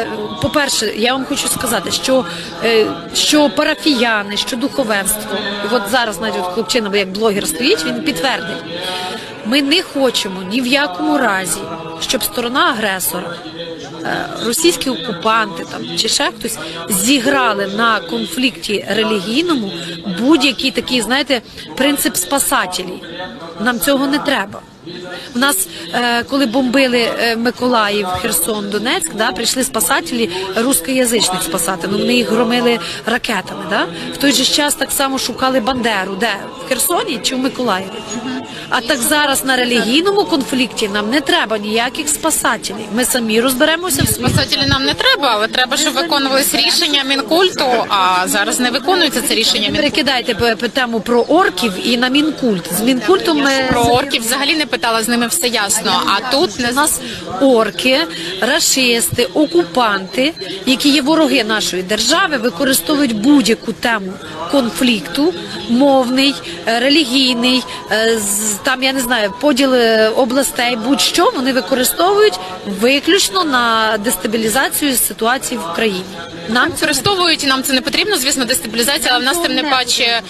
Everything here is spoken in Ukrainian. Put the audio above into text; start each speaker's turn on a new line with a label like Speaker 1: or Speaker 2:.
Speaker 1: е, по-перше, я вам хочу сказати, що, е, що парафіяни, що духовенство, і от зараз навіть от хлопчина, як блогер стоїть, він підтвердить. Ми не хочемо ні в якому разі, щоб сторона агресора, е, російські окупанти там чи ще хтось зіграли на конфлікті релігійному будь-який такий, знаєте, принцип спасателів. Нам цього не треба. У нас, е, коли бомбили е, Миколаїв, Херсон, Донецьк, да, прийшли спасателі рускоязичних спасати. Ну вони їх громили ракетами. Да? В той же час так само шукали Бандеру, де в Херсоні чи в Миколаєві. А так зараз на релігійному конфлікті нам не треба ніяких спасателів. Ми самі розберемося в.
Speaker 2: Спасателі нам не треба, але треба, щоб виконувалось рішення мінкульту. А зараз не виконується це рішення мінкульту.
Speaker 1: Перекидайте тему про орків і на мінкульт. З мінкультом ми
Speaker 2: Про орків взагалі не питала, з ними все ясно. А тут
Speaker 1: У нас орки, рашисти, окупанти, які є вороги нашої держави, використовують будь-яку тему конфлікту, мовний, е, релігійний, е, там я не знаю, поділ областей, будь-що вони використовують виключно на дестабілізацію ситуації в країні. Нам
Speaker 2: використовують, і нам це не потрібно, звісно, дестабілізація, але в нас тим не паче